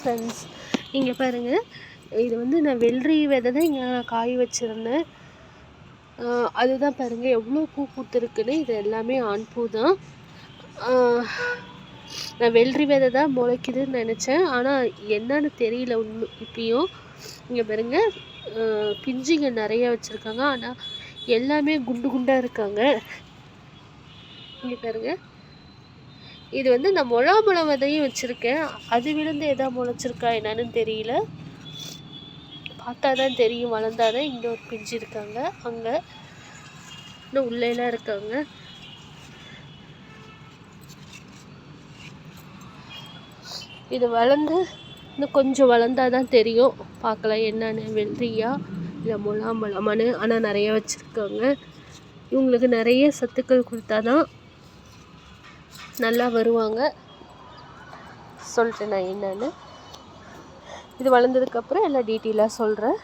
Friends இங்கே பாருங்கள் இது வந்து நான் வெள்ளரி விதை தான் இங்கே நான் காய வச்சுருந்தேன். அதுதான் பாருங்கள் எவ்வளோ பூ பூத்துருக்குன்னு இது எல்லாமே ஆண் பூ தான் நான் வெள்ளரி விதை தான் முளைக்குதுன்னு நினச்சேன். ஆனால் என்னன்னு தெரியல உண்மை இப்பயும். இங்கே பாருங்கள் பிஞ்சுங்க நிறைய வச்சுருக்காங்க. ஆனால் எல்லாமே குண்டு குண்டாக இருக்காங்க. இங்கே பாருங்கள் இது வந்து நான் முலாம்பழம் விதையும் வச்சுருக்கேன். அது விழுந்து எதா முளைச்சிருக்கா என்னன்னு தெரியல. பார்த்தா தான் தெரியும் வளர்ந்தாதான் இங்கே ஒரு பிஞ்சு இருக்காங்க. அங்கே இன்னும் உள்ளேலாம் இருக்காங்க. இது வளர்ந்து இன்னும் கொஞ்சம் வளர்ந்தாதான் தான் தெரியும். பார்க்கலாம் என்னென்னு வெள்ளரியா இல்லை முலாம்பழமானு ஆனால் நிறைய வச்சுருக்காங்க. இவங்களுக்கு நிறைய சத்துக்கள் கொடுத்தா தான் நல்லா வருவாங்க. சொல்லிட்டேன் நான் என்னென்னு. இது வளர்ந்ததுக்கப்புறம் எல்லாம் டீட்டெயிலாக சொல்கிறேன்